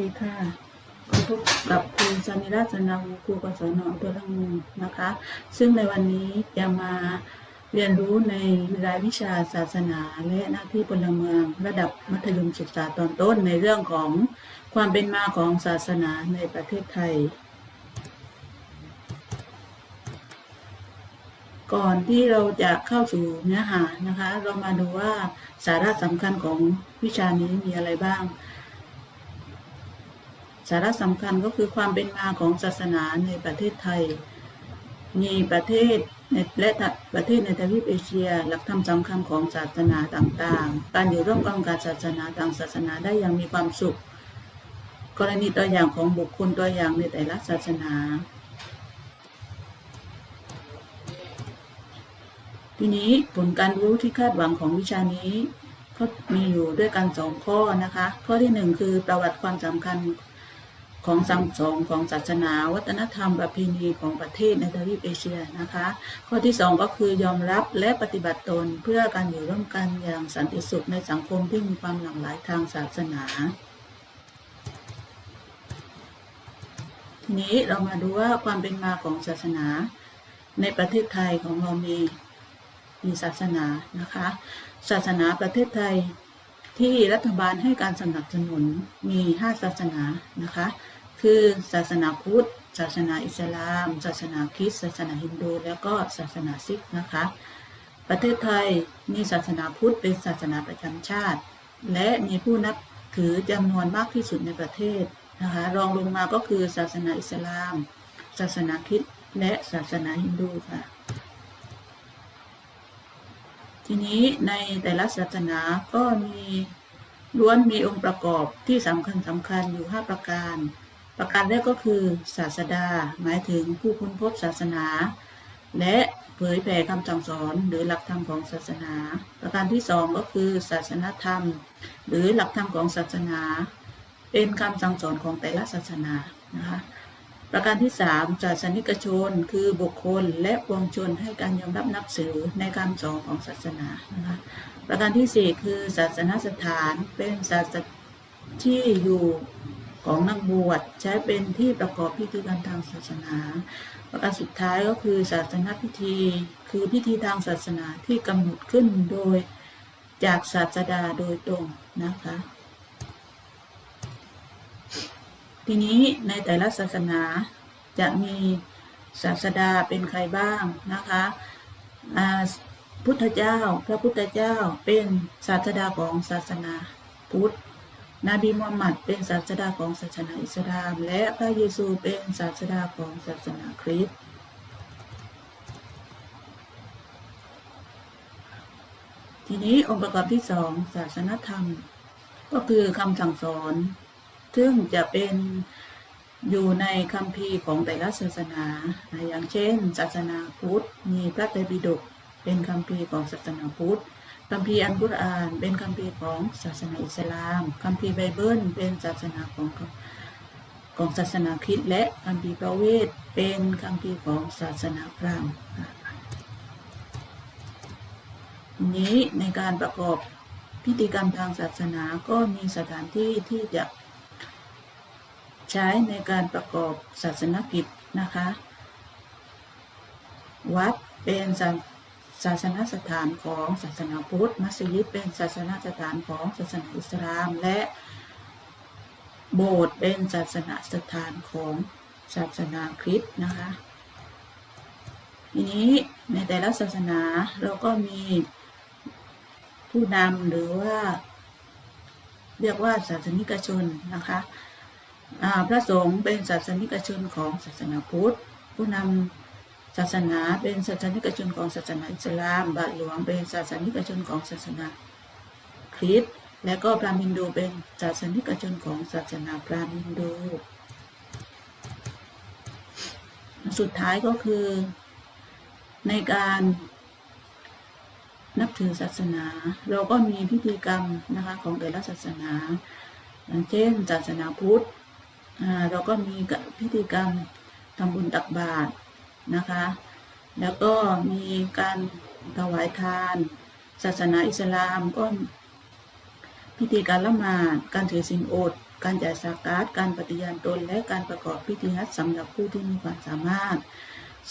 ดีค่ะพบกับครูสนิราชนาวูครูกศนอำเภอละงูนะคะ ซึ่งในวันนี้จะมาเรียนรู้ในรายวิชาศาสนาและหน้าที่พลเมือง ระดับมัธยมศึกษาตอนต้นในเรื่องของความเป็นมาของศาสนาในประเทศไทย ก่อนที่เราจะเข้าสู่เนื้อหานะคะ เรามาดูว่าสาระสำคัญของวิชานี้มีอะไรบ้าง สาระสำคัญก็คือความเป็นมาของศาสนาในประเทศไทย มีประเทศในและประเทศในทวีปเอเชีย หลักธรรมสำคัญของศาสนาต่างๆ การอยู่ร่วมกันกับศาสนาต่างศาสนาได้อย่างมีความสุข กรณีตัวอย่างของบุคคลตัวอย่างในแต่ละศาสนา ทีนี้ผลการรู้ที่คาดหวังของวิชานี้ก็มีอยู่ด้วยกันสองข้อนะคะ ข้อที่หนึ่งคือประวัติความสำคัญ ของสังสองของศาสนา วัฒนธรรมประเพณีของประเทศในทวีปเอเชียนะคะ ข้อที่สองก็คือยอมรับและปฏิบัติตนเพื่อการอยู่ร่วมกันอย่างสันติสุขในสังคมที่มีความหลากหลายทางศาสนาทีนี้เรามาดูว่าความเป็นมาของศาสนา ในประเทศไทยของเรามีมีศาสนานะคะ ศาสนาประเทศไทยที่รัฐบาลให้การสนับสนุนมีห้าศาสนานะคะ คือศาสนาพุทธ ศาสนาอิสลาม ศาสนาคริสต์ศาสนาฮินดู แล้วก็ศาสนาซิกนะคะ ประเทศไทยมีศาสนาพุทธเป็นศาสนาประจำชาติ และมีผู้นับถือจำนวนมากที่สุดในประเทศนะคะรองลงมาก็คือศาสนาอิสลาม ศาสนาคริสต์และศาสนาฮินดูค่ะ ทีนี้ในแต่ละศาสนาก็มีล้วนมีองค์ประกอบที่สำคัญสำคัญอยู่ 5 ประการ ประการแรกก็คือศาสดา หมายถึงผู้ค้นพบศาสนา และเผยแผ่คำสั่งสอนหรือหลักธรรมของศาสนา ประการที่สองก็คือศาสนธรรม หรือหลักธรรมของศาสนา เป็นคำสั่งสอนของแต่ละศาสนานะคะประการที่สามศาสนิกชน คือบุคคลและวงชนให้การยอมรับนับถือในการสอนของศาสนานะคะประการที่สี่คือศาสนสถานเป็นศาสนที่อยู่ ของนักบวชใช้เป็นที่ประกอบพิธีการทางศาสนา ประการสุดท้ายก็คือศาสนาพิธี คือพิธีทางศาสนาที่กำหนดขึ้นโดยจากศาสดาโดยตรงนะคะ ทีนี้ในแต่ละศาสนาจะมีศาสดาเป็นใครบ้างนะคะพุทธเจ้า พระพุทธเจ้าเป็นศาสดาของศาสนาพุทธ นบีมูฮัมหมัดเป็นศาสดาของศาสนาอิสลาม และพระเยซูเป็นศาสดาของศาสนาคริสต์ทีนี้องค์ประกอบที่สองศาสนธรรม ก็คือคำสั่งสอน ซึ่งจะเป็นอยู่ในคัมภีร์ของแต่ละศาสนา อย่างเช่น ศาสนาพุทธมีพระไตรปิฎกเป็นคัมภีร์ของศาสนาพุทธ คัมภีร์อัลกุรอานเป็นคัมภีร์ของศาสนาอิสลาม คัมภีร์ไบเบิลเป็นศาสนาของของศาสนาคริสต์และคัมภีร์พระเวทเป็นคัมภีร์ของศาสนาพราหมณ์นี้ในการประกอบพิธีกรรมทางศาสนาก็มีสถานที่ที่จะใช้ในการประกอบศาสนกิจนะคะ วัดเป็น ศาสนสถานของศาสนาพุทธ มัสยิดเป็นศาสนสถานของศาสนาอิสลาม และโบสถ์เป็นศาสนสถานของศาสนาคริสต์นะคะ ทีนี้ในแต่ละศาสนาเราก็มีผู้นำหรือว่า เรียกว่าศาสนิกชนนะคะพระสงฆ์เป็นศาสนิกชนของศาสนาพุทธ ผู้นำ ศาสนาเป็นศาสนิกชนของศาสนาอิสลาม บาทหลวงเป็นศาสนิกชนของศาสนาคริสต์และก็พราหมณ์ฮินดูเป็นศาสนิกชนของศาสนาพราหมณ์ฮินดูสุดท้ายก็คือในการนับถือศาสนา เราก็มีพิธีกรรมนะคะของแต่ละศาสนา เช่น ศาสนาพุทธเราก็มีพิธีกรรมทำบุญตักบาตร นะคะ แล้วก็มีการถวายทาน ศาสนาอิสลามก็พิธีการละหมาด การถือศีลอด การจ่ายสากาศการปฏิญาณตน และการประกอบพิธีฮัจสำหรับผู้ที่มีความสามารถ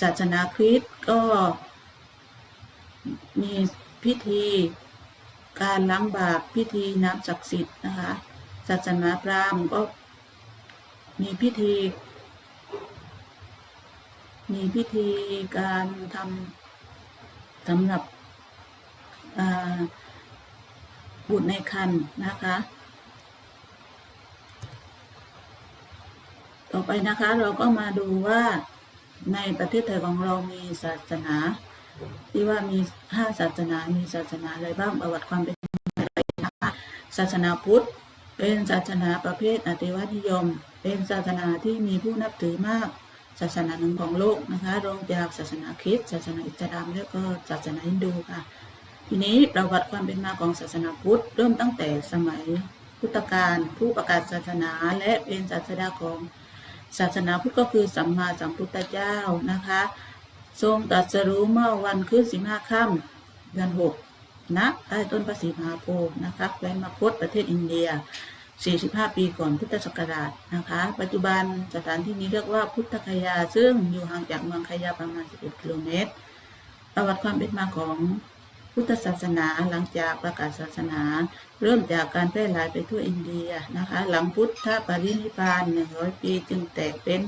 ศาสนาคริสต์ก็มีพิธีการล้างบาปพิธีน้ำศักดิ์สิทธิ์นะคะ ศาสนาพราหมณ์ก็มีพิธี มีพิธีการทำสำหรับบุตรในครรภ์นะคะ ต่อไปนะคะเราก็มาดูว่าในประเทศไทยของเรามีศาสนา ที่ว่ามีห้าศาสนา มีศาสนาอะไรบ้างประวัติความเป็นมานะคะศาสนาพุทธเป็นศาสนาประเภทอติวานิยม เป็นศาสนาที่มีผู้นับถือมาก ศาสนาหนึ่งของโลกนะคะรองจากศาสนาคริสต์ศาสนาอิสลามและก็ศาสนาฮินดูค่ะ ทีนี้ประวัติความเป็นมาของศาสนาพุทธเริ่มตั้งแต่สมัยพุทธกาลผู้ประกาศศาสนาและเป็นศาสดาของศาสนาพุทธก็คือสัมมาสัมพุทธเจ้านะคะ ทรงตรัสรู้เมื่อวันขึ้นสิบห้าค่ำเดือนหกณใต้ต้นพระศรีมหาโพธิ์นะคะแคว้นมคตประเทศอินเดีย 45 ปีก่อนพุทธศักราชนะคะ ปัจจุบันสถานที่นี้เรียกว่าพุทธคยา ซึ่งอยู่ห่างจากเมืองคยาประมาณ 11 กิโลเมตร ประวัติความเป็นมาของพุทธศาสนาหลังจากประกาศศาสนา เริ่มจากการแพร่หลายไปทั่วอินเดียนะคะ หลังพุทธปรินิพาน100 ปีจึงแตกเป็น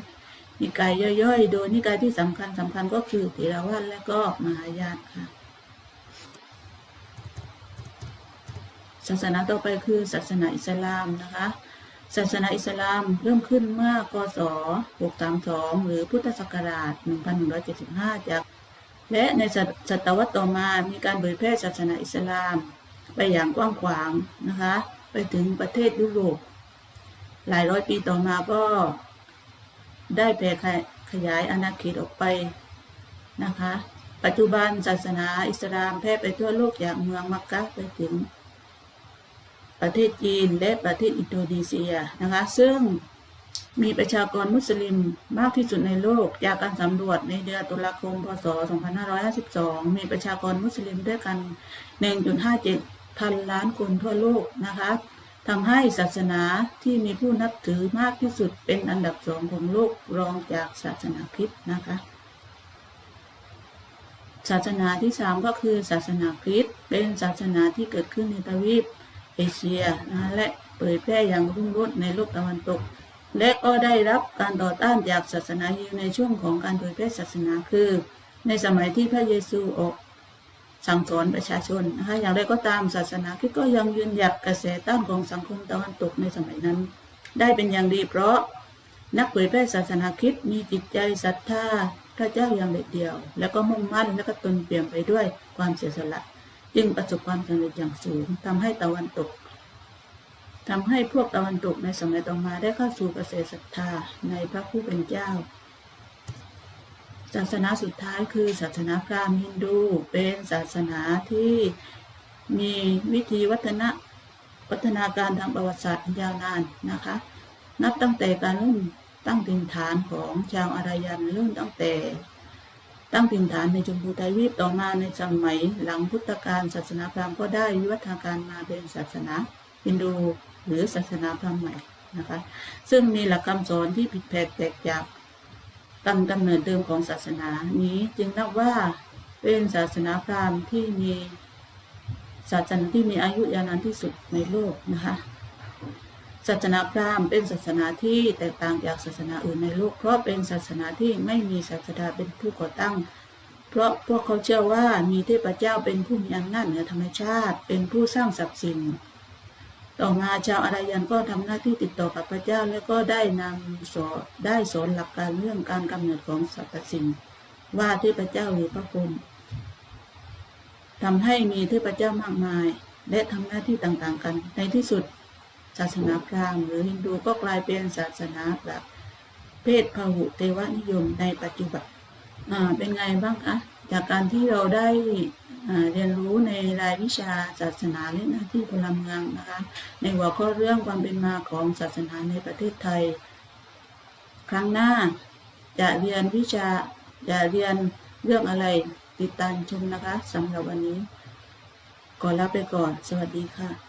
นิกายย่อยๆ โดยนิกายที่สำคัญสำคัญก็คือเถรวาทและก็มหายานค่ะ ศาสนาต่อไปคือศาสนาอิสลามนะคะ ศาสนาอิสลามเริ่มขึ้นเมื่อกศ632 หรือพุทธศักราช 1175 จาก และในศตวรรษต่อมามีการเผยแพร่ศาสนาอิสลาม ไปอย่างกว้างขวางนะคะ ไปถึงประเทศยุโรป หลายร้อยปีต่อมาก็ได้แผ่ขยายอาณาเขตออกไปนะคะ ปัจจุบันศาสนาอิสลามแพร่ไปทั่วโลกจากเมืองมักกะไปถึง ประเทศจีนและประเทศอินโดนีเซียนะคะซึ่งมีประชากรมุสลิมมากที่สุดในโลก จากการสำรวจในเดือนตุลาคม พศ 2552 มีประชากรมุสลิมด้วยกัน 1.57 พันล้านคนทั่วโลกนะคะทำให้ศาสนาที่มีผู้นับถือมากที่สุดเป็นอันดับสองของโลกรองจากศาสนาคริสต์นะคะศาสนาที่สามก็คือศาสนาคริสต์เป็นศาสนาที่เกิดขึ้นในทวีป เอเชียนะและเผยแพร่อย่างรุ่งโรจน์ในโลกตะวันตก และก็ได้รับการต่อต้านจากศาสนายิวในช่วงของการเผยแพร่ศาสนาคือ ในสมัยที่พระเยซูออกสั่งสอนประชาชนนะคะอย่างไรก็ตามศาสนาคริสต์ก็ยังยืนหยัดกระแสต้านของสังคมตะวันตกในสมัยนั้น ได้เป็นอย่างดีเพราะนักเผยแพร่ศาสนาคริสต์มีจิตใจศรัทธาพระเจ้าอย่างเด็ดเดี่ยว แล้วก็มุ่งมั่นและก็ตนเปลี่ยนไปด้วยความเสียสละ จึงประสบความสำเร็จอย่างสูงทำให้ตะวันตกทำให้พวกตะวันตกในสมัยต่อมาได้เข้าสู่กระแสศรัทธาในพระผู้เป็นเจ้า ศาสนาสุดท้ายคือศาสนาพราหมณ์ฮินดูเป็นศาสนาที่มีวิธีวัฒนะวัฒนาการทางประวัติศาสตร์ยาวนานนะคะ นับตั้งแต่การเริ่มตั้งถิ่นฐานของชาวอารยันเริ่มตั้งแต่ ตั้งถิ่นฐานในชมพูทวีปต่อมาในสมัยหลังพุทธกาลศาสนาพราหมณ์ก็ได้วิวัฒนาการมาเป็นศาสนาฮินดูหรือศาสนาพราหมณ์ใหม่นะคะซึ่งมีหลักคำสอนที่ผิดแผกแตกจากตั้งกำเนิดเดิมของศาสนานี้จึงนับว่าเป็นศาสนาพราหมณ์ที่มีศาสนาที่มีอายุยาวนานที่สุดในโลกนะคะ ศาสนาพราหมณ์เป็นศาสนาที่แตกต่างจากศาสนาอื่นในโลก เพราะเป็นศาสนาที่ไม่มีศาสดาเป็นผู้ก่อตั้ง เพราะพวกเขาเชื่อว่ามีเทพเจ้าเป็นผู้มีอำนาจเหนือธรรมชาติ เป็นผู้สร้างสรรพสิ่ง ต่อมาชาวอารยันก็ทำหน้าที่ติดต่อกับพระเจ้าและก็ได้นำสอนได้สอนหลักการเรื่องการกำเนิดของสรรพสิ่ง ว่าเทพเจ้าหรือพระพรหมทำให้มีเทพเจ้ามากมาย และทำหน้าที่ต่างๆกัน ในที่สุด ศาสนาพราหมณ์หรือฮินดูก็กลายเป็นศาสนาแบบเพศพหุเทวนิยมในปัจจุบันอ่าเป็นไงบ้างคะจากการที่เราได้เรียนรู้ในรายวิชาศาสนาและหน้าที่พลเมืองนะคะ ในหัวข้อเรื่องความเป็นมาของศาสนาในประเทศไทย ครั้งหน้าจะเรียนวิชาจะเรียนเรื่องอะไรติดตามชมนะคะสำหรับวันนี้ก่อนลาไปก่อน สวัสดีค่ะ